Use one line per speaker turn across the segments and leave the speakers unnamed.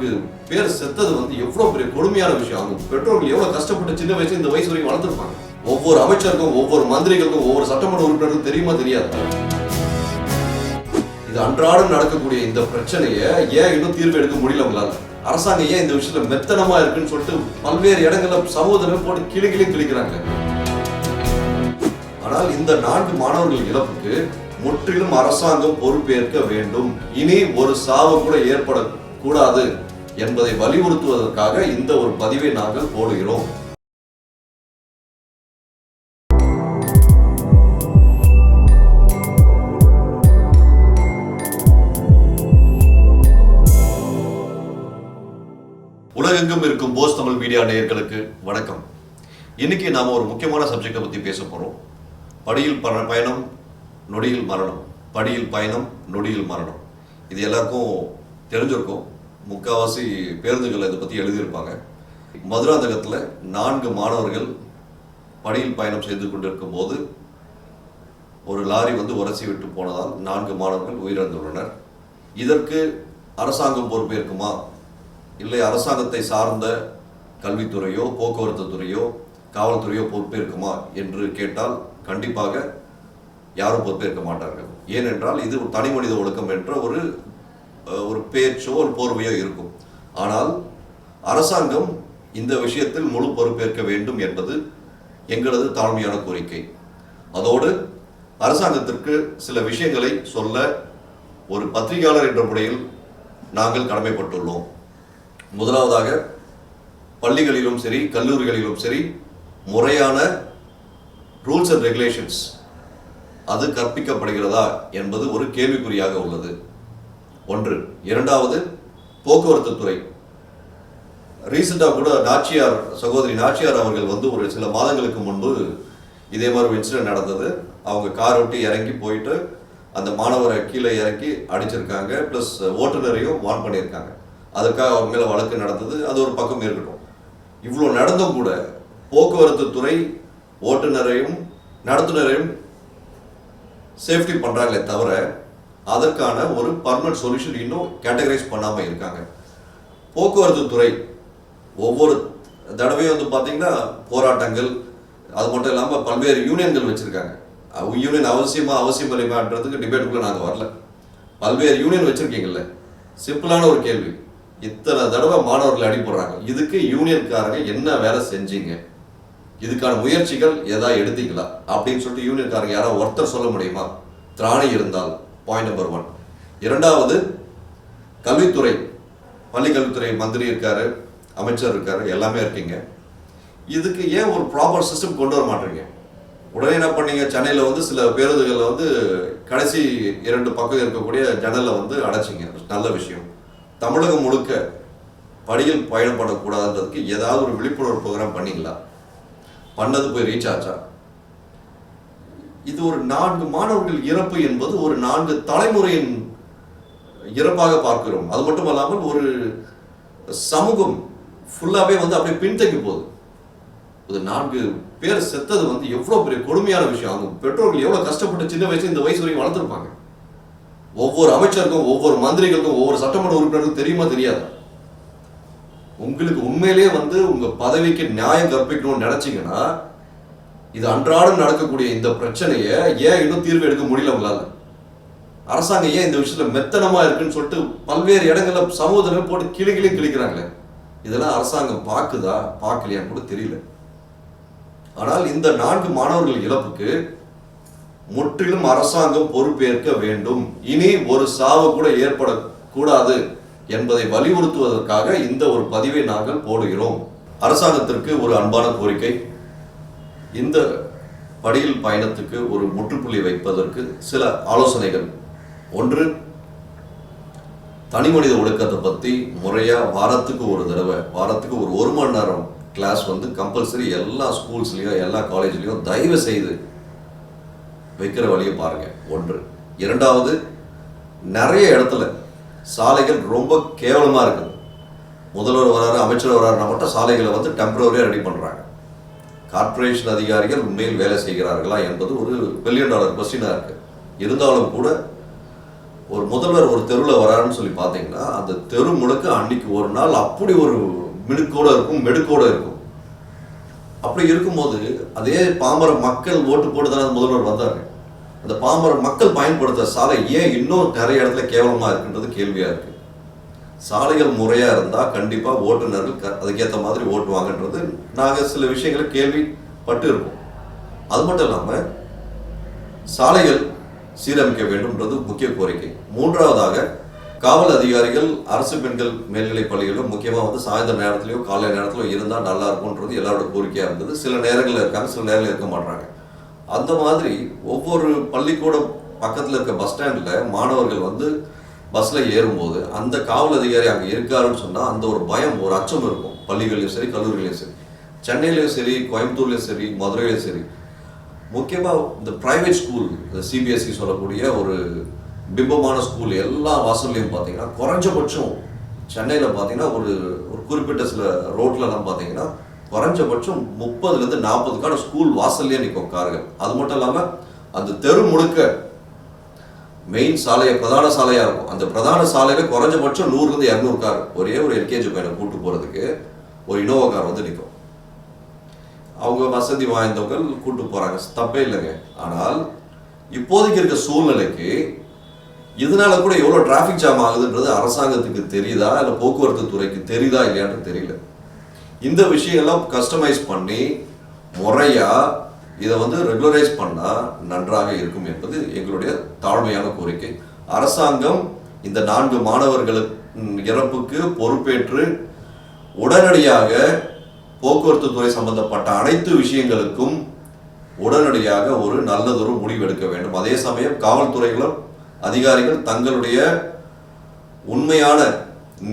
நான்கு பேர் செத்தது வந்து எவ்வளவு பெரிய கொடுமையான விஷயம். அவங்க பெற்றோர்கள் எவ்வளவு கஷ்டப்பட்டு சின்ன வயசுல இந்த வயசு வரைக்கும் வளர்த்துருப்பாங்க. ஒவ்வொரு அமைச்சருக்கும் ஒவ்வொரு மந்திரிகளுக்கும் ஒவ்வொரு சட்டமன்ற உறுப்பினருக்கும் தெரியுமா தெரியாது. இது அன்றாடம் நடக்கக்கூடிய இந்த பிரச்சனையை ஏன் இன்னும் தீர்வு எடுக்க முடியல உங்களால? அரசாங்கம் ஏன் இந்த விஷயத்துல மெத்தனமா இருக்குன்னு சொல்லிட்டு பல்வேறு இடங்கள்ல சகோதரர் போட்டு கிளி கிளி கிழிக்கிறாங்க. ஆனால் இந்த நான்கு மாணவர்கள் இழப்புக்கு முற்றிலும் அரசாங்கம் பொறுப்பேற்க வேண்டும். இனி ஒரு சாவு கூட ஏற்படக்கூடாது. என்பதை வலியுறுத்துவதற்காக இந்த ஒரு பதிவை நாங்கள் போடுகிறோம். உலகெங்கும் இருக்கும் போஸ் தமிழ் மீடியா நேயர்களுக்கு வணக்கம். இன்னைக்கு நாம ஒரு முக்கியமான சப்ஜெக்டை பத்தி பேச போறோம். படியில் ப- பயணம் நொடியில் மரணம். படியில் பயணம் நொடியில் மரணம். இது எல்லாருக்கும் தெரிஞ்சிருக்கும். முக்காவாசி பேருந்துகள் இதை பற்றி எழுதியிருப்பாங்க. மதுராந்தகத்தில் நான்கு மாணவர்கள் பணியில் பயணம் செய்து கொண்டிருக்கும் போது ஒரு லாரி வந்து உரசி விட்டு போனதால் நான்கு மாணவர்கள் உயிரிழந்துள்ளனர். இதற்கு அரசாங்கம் பொறுப்பேற்குமா? இல்லை அரசாங்கத்தை சார்ந்த கல்வித்துறையோ போக்குவரத்து துறையோ காவல்துறையோ பொறுப்பேற்குமா என்று கேட்டால் கண்டிப்பாக யாரும் பொறுப்பேற்க மாட்டார்கள். ஏனென்றால் இது தனி மனித ஒழுக்கம் என்ற ஒரு ஒரு பேச்சோ ஒரு போர்வையோ இருக்கும். ஆனால் அரசாங்கம் இந்த விஷயத்தில் முழு பொறுப்பேற்க வேண்டும் என்பது எங்களது தாழ்மையான கோரிக்கை. அதோடு அரசாங்கத்திற்கு சில விஷயங்களை சொல்ல ஒரு பத்திரிகையாளர் என்ற முறையில் நாங்கள் கடமைப்பட்டுள்ளோம். முதலாவதாக பள்ளிகளிலும் சரி கல்லூரிகளிலும் சரி முறையான ரூல்ஸ் அண்ட் ரெகுலேஷன்ஸ் அது கற்பிக்கப்படுகிறதா என்பது ஒரு கேள்விக்குறியாக உள்ளது. ஒன்று. இரண்டாவது போக்குவரத்து துறை. ரீசெண்டாக கூட நாச்சியார் சகோதரி நாச்சியார் அவர்கள் வந்து ஒரு சில மாதங்களுக்கு முன்பு இதே மாதிரி ஒரு இன்சிடென்ட் நடந்தது. அவங்க கார் விட்டு இறங்கி போயிட்டு அந்த மாணவரை கீழே இறக்கி அடிச்சிருக்காங்க. ப்ளஸ் ஓட்டுநரையும் வார்ன் பண்ணியிருக்காங்க. அதுக்காக அவங்க மேலே வழக்கு நடந்தது. அது ஒரு பக்கம் இருக்கட்டும். இவ்வளோ நடந்தும் கூட போக்குவரத்து துறை ஓட்டுநரையும் நடத்துனரையும் சேஃப்டி பண்ணுறாங்களே தவிர அதற்கான ஒரு பர்மனன்ட் சொல்யூஷன் இன்னும் கேட்டகரைஸ் பண்ணாமல் இருக்காங்க. போக்குவரத்து துறை ஒவ்வொரு தடவையும் வந்து பார்த்தீங்கன்னா போராட்டங்கள் அது மட்டும் இல்லாமல் பல்வேறு யூனியன்கள் வச்சுருக்காங்க. யூனியன் அவசியமா அவசியம் இல்லையான்றதுக்கு டிபேட்டுக்குள்ளே நாங்கள் வரல. பல்வேறு யூனியன் வச்சுருக்கீங்கல்ல? சிம்பிளான ஒரு கேள்வி. இத்தனை தடவை மாணவர்கள் அடிபடுறாங்க இதுக்கு யூனியன்காரங்க என்ன வேலை செஞ்சீங்க? இதுக்கான முயற்சிகள் எதா எடுத்தீங்களா? அப்படின்னு சொல்லிட்டு யூனியன்காரங்க யாராவது ஒருத்தர் சொல்ல முடியுமா? திராணி இருந்தால். பாயிண்ட் நம்பர் ஒன் இரண்டாவது கல்வித்துறை. பள்ளிக்கல்வித்துறை மந்திரி இருக்காரு அமைச்சர் இருக்காரு எல்லாமே இருக்கீங்க. இதுக்கு ஏன் ஒரு ப்ராப்பர் சிஸ்டம் கொண்டு வர மாட்டீங்க? உடனே என்ன பண்ணீங்க? சென்னையில் வந்து சில பேருந்துகளில் வந்து கடைசி இரண்டு பக்கம் இருக்கக்கூடிய ஜன்னலை வந்து அடைச்சிங்க. நல்ல விஷயம். தமிழகம் முழுக்க படியில் பயணம் பண்ணக்கூடாதுன்றதுக்கு ஏதாவது ஒரு விழிப்புணர்வு ப்ரோக்ராம் பண்ணிங்களா? பண்ணது போய் ரீச் ஆச்சா இது ஒரு நான்கு மாணவர்கள் இறப்பு என்பது ஒரு நான்கு தலைமுறையின் இறப்பாக பார்க்கிறோம். அது மட்டும் அல்லாமல் ஒரு சமூகம் ஃபுல்லாகவே வந்து அப்படியே பின்தங்கி போகுது. ஒரு நான்கு பேர் செத்தது வந்து எவ்வளோ பெரிய கொடுமையான விஷயம். அவங்க பெற்றோர்கள் எவ்வளோ கஷ்டப்பட்டு சின்ன வயசுல இந்த வயசு வரைக்கும் வளர்த்துருப்பாங்க. ஒவ்வொரு அமைச்சருக்கும் ஒவ்வொரு மந்திரிகளுக்கும் ஒவ்வொரு சட்டமன்ற உறுப்பினருக்கும் தெரியுமா தெரியாதா? உங்களுக்கு உண்மையிலேயே வந்து உங்கள் பதவிக்கு நியாயம் கற்பிக்கணும்னு நினச்சிங்கன்னா இது அன்றாடம் நடக்கக்கூடிய இந்த பிரச்சனையை ஏன் இன்னும் தீர்வு எடுக்க முடியல உங்களால்? அரசாங்கம் ஏன் இந்த விஷயத்துல மெத்தனமா இருக்குன்னு சொல்லிட்டு பல்வேறு இடங்களில் சமூகத்தில் போட்டு கிளி கிளி கிழிக்கிறாங்களே? இதெல்லாம் அரசாங்கம் பார்க்குதா பார்க்கலையான்னு கூட தெரியல. ஆனால் இந்த நான்கு மாணவர்கள் இழப்புக்கு முற்றிலும் அரசாங்கம் பொறுப்பேற்க வேண்டும். இனி ஒரு சாவு கூட ஏற்படக்கூடாது என்பதை வலியுறுத்துவதற்காக இந்த ஒரு பதிவை நாங்கள் போடுகிறோம். அரசாங்கத்திற்கு ஒரு அன்பான கோரிக்கை. இந்த படியில் பயணத்துக்கு ஒரு முற்றுப்புள்ளி வைப்பதற்கு சில ஆலோசனைகள். ஒன்று தனிமனித ஒழுக்கத்தை பற்றி முறையாக வாரத்துக்கு ஒரு தடவை வாரத்துக்கு ஒரு ஒரு மணி நேரம் கிளாஸ் வந்து கம்பல்சரி எல்லா ஸ்கூல்ஸ்லேயும் எல்லா காலேஜ்லேயும் தயவு செய்து வைக்கிற வழியை பாருங்கள் ஒன்று. இரண்டாவது நிறைய இடத்துல சாலைகள் ரொம்ப கேவலமாக இருக்குது. முதல்வர் வராரு அமைச்சர் வராருன்னா மட்டும் சாலைகளை வந்து டெம்பரவரியாக ரெடி பண்ணுறாங்க கார்ப்பரேஷன் அதிகாரிகள் உண்மையில் வேலை செய்கிறார்களா என்பது ஒரு பில்லியன் டாலர் கொஸ்டினாக இருக்கு. இருந்தாலும் கூட ஒரு முதல்வர் ஒரு தெருவில் வராருன்னு சொல்லி பார்த்தீங்கன்னா அந்த தெரு முழுக்க அன்னைக்கு ஒரு நாள் அப்படி ஒரு மினுக்கோட இருக்கும் மெடுக்கோடு இருக்கும். அப்படி இருக்கும்போது அதே பாமர மக்கள் ஓட்டு போட்டு தானே முதல்வர் வந்தாங்க அந்த பாமர மக்கள் பயன்படுத்துகிற சாலை ஏன் இன்னும் நிறைய இடத்துல கேவலமாக இருக்குன்றது கேள்வியாக இருக்கு. சாலைகள் முறையாக இருந்தால் கண்டிப்பாக ஓட்டுநர்கள் க- அதுக்கேற்ற மாதிரி ஓட்டுவாங்கன்றது நாங்கள் சில விஷயங்களை கேள்விப்பட்டு இருக்கோம். அது மட்டும் இல்லாமல் சாலைகள் சீரமைக்க வேண்டும்ன்றது முக்கிய கோரிக்கை. மூன்றாவதாக காவல் அதிகாரிகள் அரசு பெண்கள் மேல்நிலைப் பள்ளிகளிலும் முக்கியமாக வந்து சாயந்தர நேரத்திலயோ காலை நேரத்திலோ இருந்தால் நல்லா இருக்கும்ன்றது எல்லாரோட கோரிக்கையாக இருந்தது. சில நேரங்களில் இருக்காங்க சில நேரங்களில் இருக்க மாட்டாங்க அந்த மாதிரி ஒவ்வொரு பள்ளிக்கூடம் பக்கத்தில் இருக்க பஸ் ஸ்டாண்டில் மாணவர்கள் வந்து பஸ்ஸில் ஏறும்போது அந்த காவல் அதிகாரி அங்கே இருக்காருன்னு சொன்னால் அந்த ஒரு பயம் ஒரு அச்சம் இருக்கும். பள்ளிகள்லையும் சரி கல்லூரிகளையும் சரி. சென்னையிலையும் சரி கோயம்புத்தூர்லேயும் சரி மதுரையிலையும் சரி. முக்கியமாக இந்த ப்ரைவேட் ஸ்கூல் இந்த சிபிஎஸ்சி சொல்லக்கூடிய ஒரு பிம்பமான ஸ்கூல் எல்லா வாசல்லையும் பார்த்தீங்கன்னா குறைஞ்சபட்சம் சென்னையில் பார்த்தீங்கன்னா ஒரு ஒரு குறிப்பிட்ட சில ரோட்லலாம் பார்த்தீங்கன்னா குறைஞ்சபட்சம் முப்பதுலேருந்து நாற்பதுக்கான ஸ்கூல் வாசல்லையே நிற்கும் கார்கள். அது மட்டும் இல்லாமல் அந்த தெரு முழுக்க மெயின் சாலையை பிரதான சாலையாக இருக்கும். அந்த பிரதான சாலையில் குறைஞ்சபட்சம் நூறுலேருந்து இரநூறு கார் ஒரே ஒரு எல்கேஜி பையனை கூட்டு போகிறதுக்கு ஒரு இனோவா கார் வந்து நிற்கும் அவங்க வசதி வாய்ந்தவங்க கூட்டு போகிறாங்க தப்பே இல்லைங்க. ஆனால் இப்போதைக்கு இருக்க சூழ்நிலைக்கு இதனால கூட எவ்வளோ டிராஃபிக் ஜாம் ஆகுதுன்றது அரசாங்கத்துக்கு தெரியுதா? இல்லை போக்குவரத்து துறைக்கு தெரியுதா? இல்லையான்னு தெரியல. இந்த விஷயம்லாம் கஸ்டமைஸ் பண்ணி முறையா இதை வந்து ரெகுலரைஸ் பண்ணால் நன்றாக இருக்கும் என்பது எங்களுடைய தாழ்மையான கோரிக்கை. அரசாங்கம் இந்த நான்கு மாணவர்களுக்கு இறப்புக்கு பொறுப்பேற்று உடனடியாக போக்குவரத்து துறை சம்பந்தப்பட்ட அனைத்து விஷயங்களுக்கும் உடனடியாக ஒரு நல்லதொரு முடிவு எடுக்க வேண்டும். அதே சமயம் காவல்துறைகளும் அதிகாரிகள் தங்களுடைய உண்மையான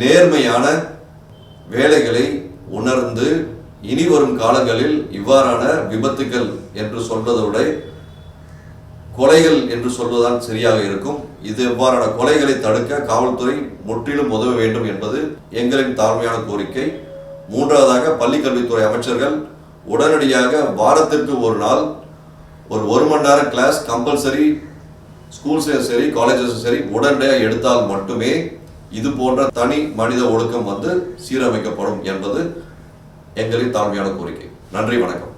நேர்மையான வேலைகளை உணர்ந்து இனி வரும் காலங்களில் இவ்வாறான விபத்துகள் என்று சொல்வதோடு கொலைகள் என்று சொல்வதுதான் சரியாக இருக்கும். இது இவ்வாறான கொலைகளை தடுக்க காவல்துறை முற்றிலும் உதவ வேண்டும் என்பது எங்களின் தாழ்மையான கோரிக்கை. மூன்றாவதாக பள்ளி கல்வித்துறை அமைச்சர்கள் உடனடியாக வாரத்திற்கு ஒரு நாள் ஒரு ஒரு மணி நேரம் கிளாஸ் கம்பல்சரி ஸ்கூல்ஸையும் சரி காலேஜஸும் சரி உடனடியாக எடுத்தால் மட்டுமே இது போன்ற தனி மனித ஒழுக்கம் வந்து சீரமைக்கப்படும் என்பது எங்களின் தாழ்மையான கோரிக்கை. நன்றி வணக்கம்.